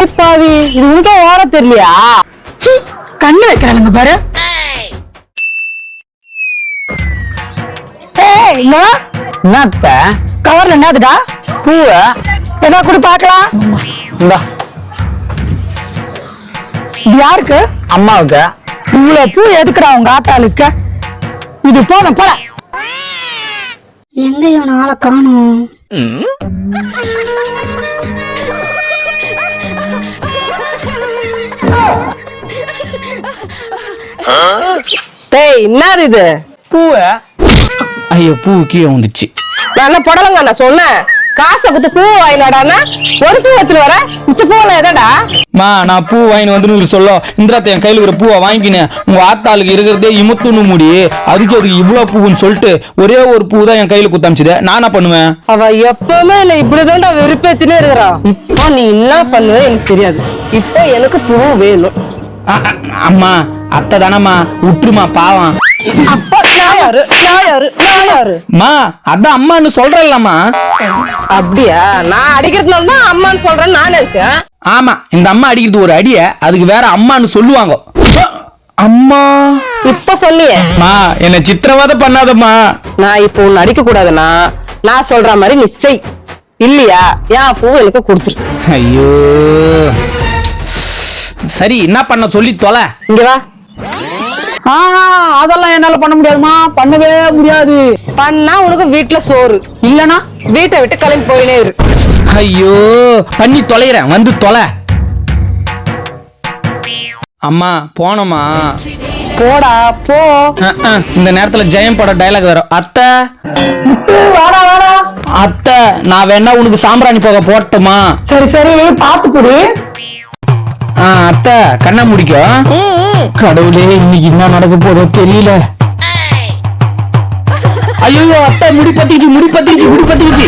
அப்பாவி இது உனக்கே ஓட தெரியலையா? கண்ணு வைக்கிறாளுங்க பாரு. ஏய். என்னத்த? கவர்ல என்னதுடா பூவ? ஏதா கூட பார்க்கலாம் இந்தா. இது யாருக்கு? அம்மாவுக்கு. இவ்வளவு பூ எதுக்குடா உங்க ஆத்தாளுக்கு? இது போதும் போல எங்க இவன் ஆளை காணும்? டேய் என்னது இது? பூவ? ஐயோ பூ கீழே வந்துச்சு நான் என்ன புடலங்க நான் சொன்னேன்? காசை குத்து பூ வாங்கினாடான்னா? ஒரு பூ எடுத்துட்டு வர? மிச்ச பூவெல்லாம் எதடா? மா நான் பூ வாங்கிட்டு வந்து சொல்ல. இந்திராத்த என் கையில் இருக்கிற பூவை வாங்கிக்கினேன் உங்க ஆத்தாளுக்கு இருக்கிறதே இமுத்துன்னு முடி. அதுக்கு அதுக்கு இவ்வளவு பூவுன்னு சொல்லிட்டு ஒரே ஒரு பூ தான் என் கையில குத்தாமிச்சுது நான் என்ன பண்ணுவேன்? அவ எப்பவுமே இல்ல இப்படிதான்டா வெறுப்பேத்தினே இருக்கிறான் இப்போ நீ என்ன பண்ணுவ எனக்கு தெரியாது. இப்போ எனக்கு பூ வேணும். அம்மா அத்தை தானம்மா விட்டுருமா பாவம். அப்பா நான் யாரு? நான் யாரு? நான் யாரு? மா அதான் அம்மான்னு சொல்றேன்லம்மா. அப்படியா? நான் அடிக்கிறதுனால தான் அம்மான்னு சொல்றேன்னு நான் நினைச்சேன். ஆமா இந்த அம்மா அடிக்கிறது ஒரு அடிய அதுக்கு வேற அம்மான்னு சொல்லுவாங்க. அம்மா. இப்ப சொன்னியே மா என்ன சித்திரவதை பண்ணாதம்மா. நான் இப்போ உன்னை அடிக்க கூடாதுன்னா நான் சொல்ற மாதிரி நீ செய். இல்லையா? என் பூ எனக்கு கொடுத்துரு. ஐயோ. சரி என்ன பண்ண சொல்லி தொலை. இங்க வா. ஆ அதெல்லாம் என்னால பண்ண முடியாதுமா. பண்ணவே முடியாது. பண்ணா உனக்கு வீட்டுல சோறு. இல்லனா? வீட்டை விட்டு கிளம்பி போயினே இரு. ஐயோ பண்ணி தொலைகிறேன் வந்து தொலை. அம்மா போனோமா? போடா போ. அஹ், அஹ், இந்த நேரத்துல ஜெயம் பட டைலாக் வரும். அத்தை. வாடா வாடா. அத்தை நான் வேணா உனக்கு சாம்பிராணி போக போட்டுமா? சரி சரி பாத்து குடி அத்தை கண்ணா முடிக்கும் கடவுளே இன்னைக்கு என்ன நடக்க போதோ தெரியல. ஐயோ அத்தை முடி பத்திச்சு முடி பத்திச்சு முடி பத்திச்சு